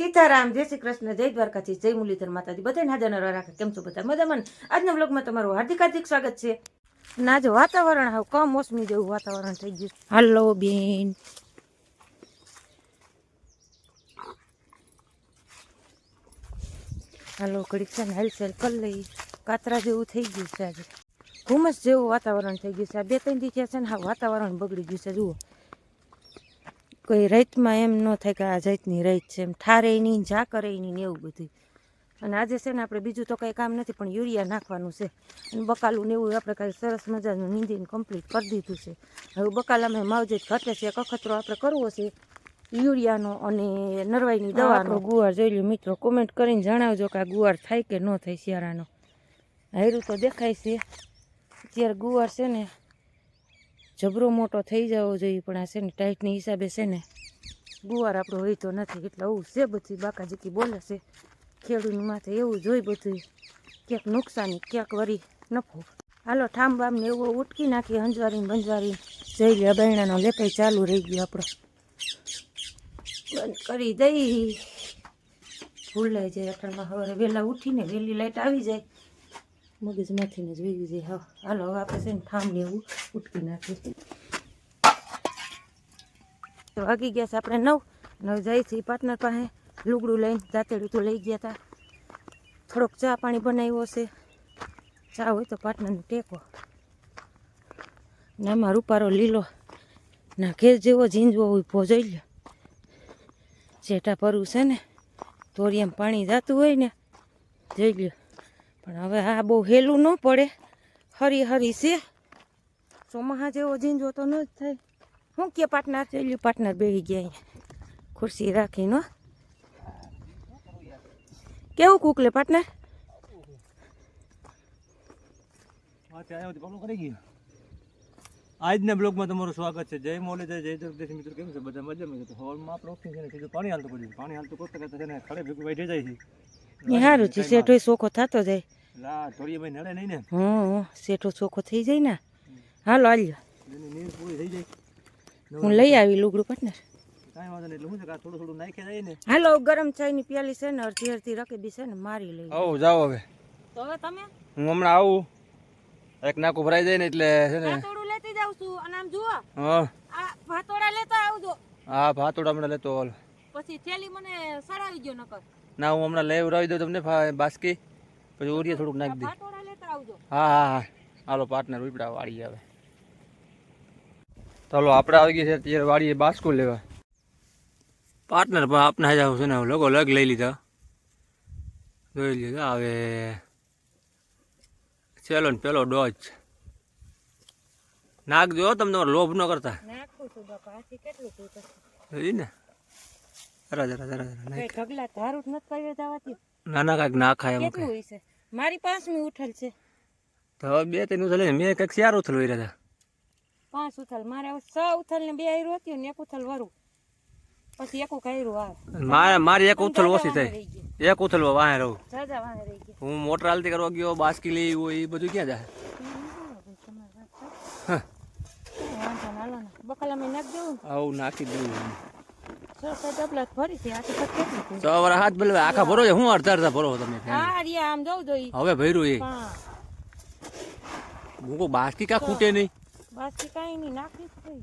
સીતારામ, જય શ્રી કૃષ્ણ, જય દ્વારકાથી જય મુરલીધર માતાજી. બધાને હાજર નરવા રાખે. કેમ છો બધા? મજામાં? આજના બ્લોગમાં તમારું હાર્દિક હાર્દિક સ્વાગત છે. ના, જો વાતાવરણ હાવ કમોસમી જેવું વાતાવરણ થઈ ગયું હલો, બેન. હાલો, ઘડીક છે ને હેલસેલ કરી લઈ કાતરા જેવું થઈ ગયું છે આજે. ધુમ્મસ જેવું વાતાવરણ થઈ ગયું છે. આ બે ત્રણ દી છે ને હા વાતાવરણ બગડી ગયું છે. જુઓ. કોઈ રાતમાં એમ ન થાય કે આ જાતની રાત છે એમ ઠારે નહીં જા કરે નહીં ને એવું બધું અને આજે છે ને આપણે બીજું તો કંઈ કામ નથી પણ યુરિયા નાખવાનું છે. અને બકાલું ને એવું આપણે કાંઈ સરસ મજાનું નીંદીને કમ્પ્લીટ કરી દીધું છે. હવે બકાલામાં માવજત ઘટે છે કખતરો આપણે કરવો છે યુરિયાનો અને નરવાઈની દવાનો. ગુવાર જોઈ લ્યો મિત્રો. કોમેન્ટ કરીને જણાવજો કે આ ગુવાર થાય કે ન થાય શિયાળાનો. હાયરું તો દેખાય છે. અત્યારે ગુવાર છે ને જબરો મોટો થઈ જવો જોઈએ, પણ આ છે ને ટાઈટની હિસાબે છે ને ગુવાર આપણો હોય તો નથી, એટલે આવું છે બધી, બાકાજીકી બોલે છે. ખેડૂતની માથે એવું જોઈ બધું ક્યાંક નુકસાની, ક્યાંક વરી નફો. હાલો ઠામ બામ ને એવું ઉટકી નાખી હંજવારી ભંજવારી જઈ લે બહેણાનો લેપાઈ ચાલુ રહી ગયો આપણો. બંધ કરી દઈ. ભૂલાઈ જાય અઠાણમાં સવારે વહેલા ઉઠીને વહેલી લાઇટ આવી જાય. મગજમાંથી ને જોઈ વહી હા હાલો હવે આપણે છે ને ઠામ એવું ઉટકી નાખીએ તો વાગી ગયા છે આપણે નવ નવ જાય છે. પાર્ટનર પાસે લુગડું લઈને દાંતેડું તો લઈ ગયા હતા થોડોક ચા પાણી બનાવ્યો છે ચા હોય તો પાર્ટનરને ટેકો. ને આમાં રૂપારો લીલો ના ઘેર જેવો ઝીંજવો ઊભો જોઈ લ્યો ચેટા ભરવું છે ને, ધોરિયામાં પાણી જાતું હોય ને, જોઈ લ્યો. પણ હવે આ બહુ હેલું ન પડે. હરી હરી છે. ચોમાહા જેવો જીન તો ન જ થાય. શું કે પાર્ટનર લ્યો પાર્ટનર બેસી ગયા અહીંયા. ખુરશી રાખીને હો. કેવું કૂકલે પાર્ટનર? આજના બ્લોગમાં તમારું સ્વાગત છે. જય મોલે, જય જય જગદેશ. મિત્રો, કેમ છે? બધા મજામાં? છે હોલમાં આપણે ઓફિસ છે પાણી હાલતું પડ્યું પાણી હાલતું કરતા કરતા ખડે ભેગું બેઠી જાય છે. સારું છે શેઠો ચોખ્ખો થતો જાય. ને હં શેઠો ચોખ્ખો થઈ જાય ને. હાલો હાલ્યો એની નીર પૂરી થઈ જાય. હું લઈ આવી લુગડું પાર્ટનર કાંઈ વાંધો નહીં એટલે શું છે કે આ થોડું થોડું નાખી જાય ને. હાલો ગરમ ચાયની પ્યાલી છે ને અડધી અડધી રકેબી છે ને મારી લઈ આવો જાઓ હવે. તો હવે તમે? હું હમણાં આવું. એક નાકું ભરાઈ જાય ને એટલે છે ને. ભાતોડું લેતી જાઉં છું અને આમ જુઓ. હા. આ ભાતોડા લેતા આવજો. હા ભાતોડા હમણાં લેતો હાલ. પછી થેલી મને સડાવી ગયો નકર. ના હું હમણાં લઈ ઉડાવી દઉં તમને બાસ્કી. પછી ઓરિયા થોડુંક નાખી દઈ હા હા હા. હાલો પાર્ટનર ઉપડા વાળી આવે ચાલો આપણે આવી ગઈ છે અત્યારે વાળીએ બાસ્કો લેવા. પાર્ટનર પણ આપના જાવ છે ને લોકો લગ લઈ લીધા. જોઈ લીધા હવે ચેલો ને પેલો ડોજ નાખજો તમને તમે તમારો લોભ ન કરતા. નાખું છું બાપા. કેટલું ને. જરા જરા જરા જરા ઢગલા ધારું જ નથી કરી જવાતી ના ના કાંઈક નાખાય એમ કેટલું હોય છે? મારી પાંચમી ઉઠલ છે. તો બે ત્રણ ઉથલ મેં કંઈક ચાર ઉથલ રહ્યા હતા. પાંચ ઉથલ. મારે છ ઉથલ ને બે આયરું હતી ને એક ઉથલ વરું. પછી એક કાયરું આવે મારે મારી એક ઉથલ ઓછી થઈ. એક ઉથલ વાહે રહું. જાજા વાહે રહી ગયા. હું મોટર હાલતી કરવા ગયો બાસ્કી લઈ હોય એ બધું ક્યાં જાય? હા. મેં નાખી દઉં ને. આવું નાખી દઉં છ સાત ડબલા ભરી છે આથી પછી કેટલું થયું? સો વાર હાથ ભલે આખા ભરો છે હું અડધા અડધા ભરો તમે હવે ભર્યું એ. હું. કહું બાસ્કી કા ખૂટે નહીં? બાકી કાઈ નહીં નાખી થઈ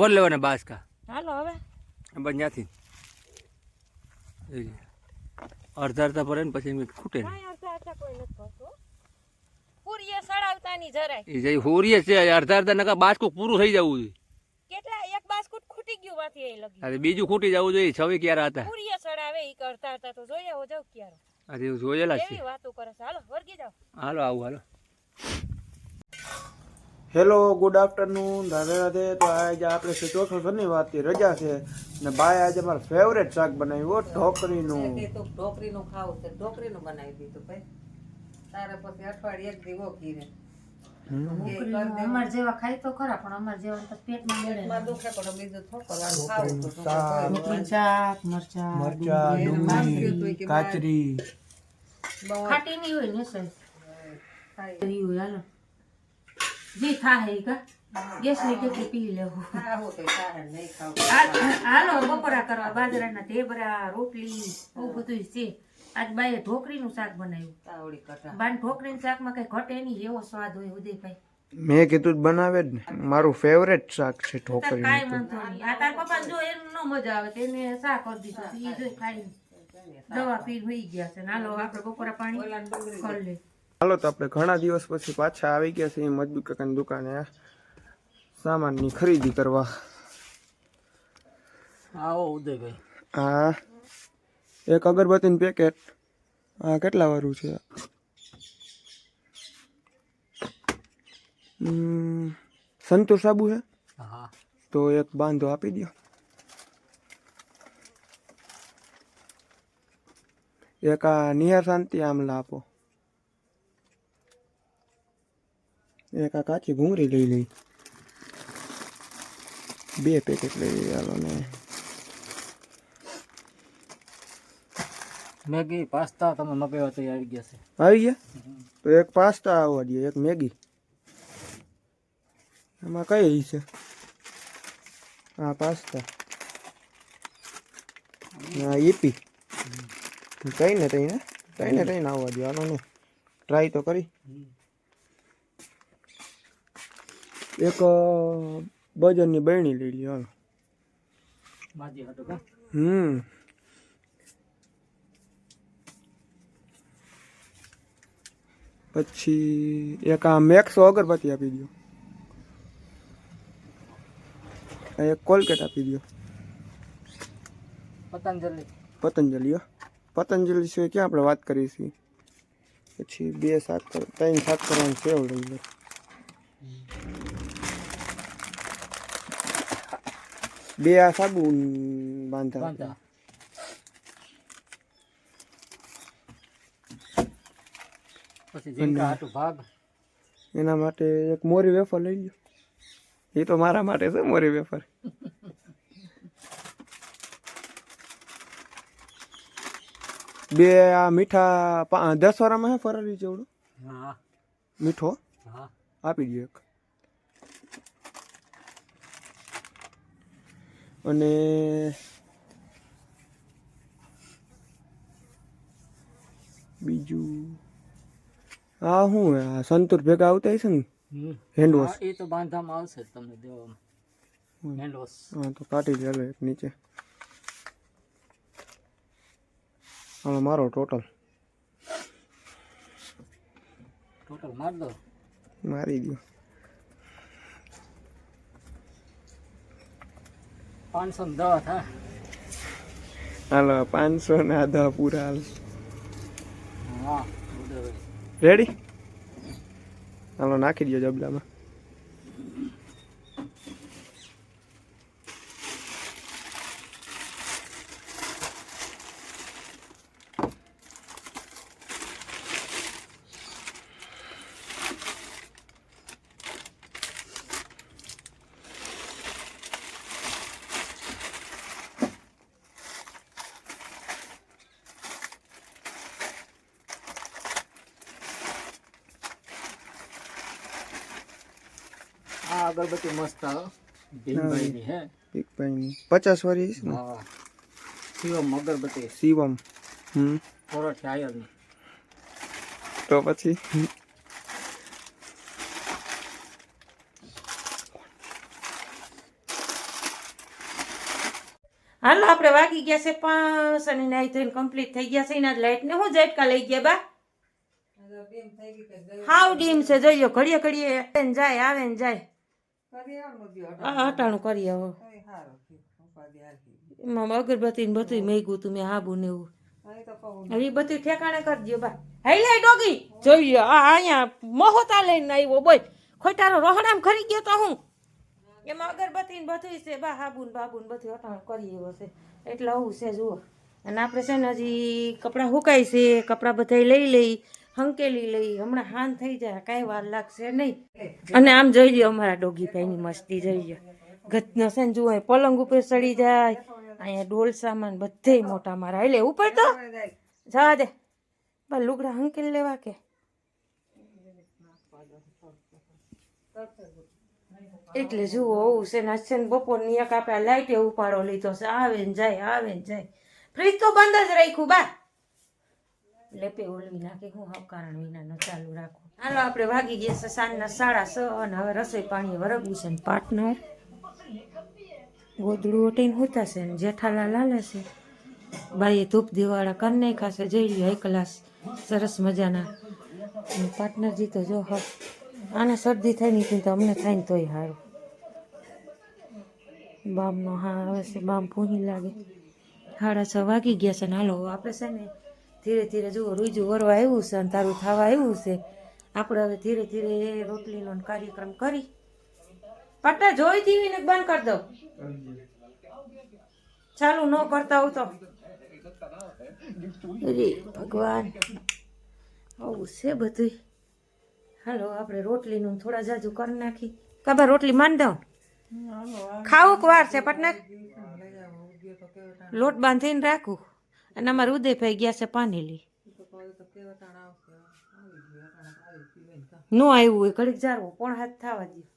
ભર લેવાના બાસકા. હાલો હવે. બસ ત્યાંથી. અડધા અડધા ભરે ને પછી ખૂટે નહીં. હોરીએ છે અડધા અડધા નકા બાસકું પૂરું થઈ જવું જોઈએ બાસ્કુટ ખૂટી એ લગી અરે બીજું ખૂટી જવું જોઈએ છવી ક્યારે હતા? પૂરીએ ચડાવે ઈ કરતા હતા તો જોઈ હો જાવ ક્યારે? અરે એવું જોયેલા છે. એવી વાતો કરે છે? હાલો વર્ગી જાવ હાલો આવું હાલો. Hello good afternoon Radhe Radhe. તો આજે આપણે ચોથો શનિવારથી રજા છે. ને બાય આજે મારું ફેવરેટ શાક બનાવ્યું હો, ઢોકરીનું તો ઢોકરીનું ખાવું છે ઢોકરીનું બનાવી દીધું ભાઈ. તારે પછી અઠવાડિયે એક દીવો કીને અમાર જેવા ખાય તો ખરા પણ અમાર જેવા તો પેટમાં ગળે દુખે પણ બીજું થોકવાનું ખાવું તો શાક મરચા મરચા ડુંગળી. કાચરી ખાટી નહીં હોય ને ખાઈ હોય હાલો. જે થાય કા? ગેસની કેટલી પી લેવું. હાલો બપોરા કરવા બાજરાના ઢેબરા રોટલી એવું બધું છે. આજ બાઈએ ઢોકરીનું શાક બનાવ્યું. બાન ઢોકરીનું શાકમાં કઈ ઘટે નહીં એવો સ્વાદ હોય ઉદયભાઈ. મેં કીધું જ બનાવે જ ને. મારું ફેવરેટ શાક છે ઢોકરી કાંઈ વાંધો નહીં. આ તાર પપ્પા જો એનું ન મજા આવે તેને શાક કરી દીધું એ જોઈ ખાઈ દવા પી હોઈ ગયા છે. નાલો આપણે બપોરા પાણી કરી લે હાલો તો આપણે ઘણા દિવસ પછી પાછા આવી ગયા છીએ મજબૂત કાકાની દુકાને. સામાનની ખરીદી કરવા. આવો ઉદયભાઈ. આ એક અગરબત્તીનું પેકેટ આ કેટલા વાળું છે? સંતૂર સાબુ છે હા. તો એક બાંધો આપી દો એક આ નિહાર શાંતિ આમલા આપો. એક આ કાચી ભૂંગળી લઈ લઈ. બે પેકેટ લઈ લઈ હાલો ને. મેગી પાસ્તા તમે મગાવ્યા તો આવી ગયા છે. આવી ગયા? તો એક પાસ્તા આવવા દે એક મેગી. એમાં કઈ છે? હા પાસ્તા. હા ઈપી. કઈ ને તઈ ને? કઈ ને તઈ આવવા દે હાલો ને. ટ્રાય તો કરી. એક બજનની બહેણી લઈ લ્યો હાલો હમ. પછી એક આ મેક્સો અગરબત્તી આપી દો એક કોલગેટ આપી દો પતંજલિ. પતંજલિ. પતંજલિ સિવાય ક્યાં આપણે વાત કરી છીએ? પછી બે સાત ત્રણ સાત કરવાની સેવ લઈ લો બે આ સાબુ બાંધા પછી જીંકા હાટું ભાગ. એના માટે એક મોરી વેફર લઈ લો એ તો મારા માટે છે મોરી વેફર. બે આ મીઠા દસ વાળામાં હે ફરારી જેવડું? હા. મીઠો? હા. આપી દો એક. અને બીજું આ હે આ સંતુર ભેગા આવતા હશે ને. હેન્ડ વોશ એ તો બાંધવામાં આવશે તમને દેવામાં હેન્ડ વોશ હા તો કાઢી લે એક નીચે. હાલો મારો ટોટલ. ટોટલ માર દો. મારી દો પાંચસો ને દસ હા. હાલો પાંચસો ને આધા પૂરા હાલ. હા. રેડી હાલો નાખી દો જબલામાં. અગરબત્તી મસ્ત આવે ભીમભાઈની હે એક ભાઈની પચાસ વાળી છે ને હા શિવમ અગરબત્તી શિવમ હમ કોરટ આયરની તો પછી હાલો આપણે વાગી ગયા છે પાંચ અને નાઈ ધોઈને કમ્પ્લીટ થઈ ગયા છે. એના લાઈટ ને હું ઝટકા લઈ ગયા બા. હાવ ડીમ છે. જોઈએ ઘડીએ ઘડીએ આવે ને જાય આવે ને જાય. આ અટાણું કરી આવો. એમાં અગરબત્તી ને બધું મેઘું તું મેં હાબુ ને એવું. હવે બધું ઠેકાણે કરજો બા. હઈ લે ડોગી. જોઈએ આ અહીંયા મહોતા લઈને આવ્યો બોય ખોટાનો રોહડામ ખરી ગયો તો હું? એમાં અગરબત્તી ને બધું છે બા હાબુ ને બાબુ ને બધું અટાણ કરી એવો છે. એટલે આવું છે જુઓ. અને આપણે છે ને હજી કપડાં સુકાય છે કપડાં બધા લઈ લઈ. હંકેલી લઈ, હમણાં હાન થઈ જાય, કાંઈ વાર લાગશે નહીં. અને આમ જોઈ લ્યો, અમારા ડોગી ભાઈની મસ્તી જોઈ લ્યો. ગતનો છે ને, જુઓ પલંગ ઉપર ચડી જાય, અહીંયા ડોલ સામાન બધે મોટા મારા. એટલે ઉપર તો? જવા દે. બા, લુગડા હંકેલ લેવા કે? એટલે જુઓ હોવું છે ને છે ને બપોરની એક આપણે લાઈટે ઉપાડો લીધો છે. આવે ને જાય, આવે ને જાય. ફ્રીજ તો બંધ જ રાખ્યું, બા. લેપે ઓલવી નાખી, હું હકારણ કારણ વિનાનો ચાલુ રાખું. હાલો, આપણે વાગી ગયા છે સાંજના સાડા છ અને હવે રસોઈ પાણી વરગવું છે ને પાર્ટનર. ગોદડું ઓટીને હોતાશે ને જેઠાલાલ લાલે છે. બાઈએ ધૂપ દિવાળા કરી નહીં ખાશે જઈ લ્યો એક ક્લાસ સરસ મજાના. પાર્ટનરજી તો જો હા આને શરદી થાય નહીં તો અમને થાય ને તોય સારું બામનો હા આવે છે, બામ પૂહી લાગે. સાડા છ વાગી ગયા છે ને હાલો આપણે છે ને ધીરે ધીરે જુઓ રૂજુ વરવા આવ્યું છે અને તારું થવા આવ્યું છે. આપણે હવે ધીરે ધીરે રોટલીનો કાર્યક્રમ કરી. પટ્ટા જોઈ દીવી ને બંધ કરી દઉં. ચાલુ ન કરતા હોવ તો. અરે ભગવાન આવું છે બધું હાલો આપણે રોટલીનું થોડા જાજુ કરી નાખી. કબર રોટલી માન દઉં. ખાવું વાર છે પટનાર લોટ બાંધીને રાખું. અને અમારે ઉદયભાઈ ગયા છે પાનેલી. નો આવ્યું હોય ઘડીક જારવું પણ હાથ થવા દો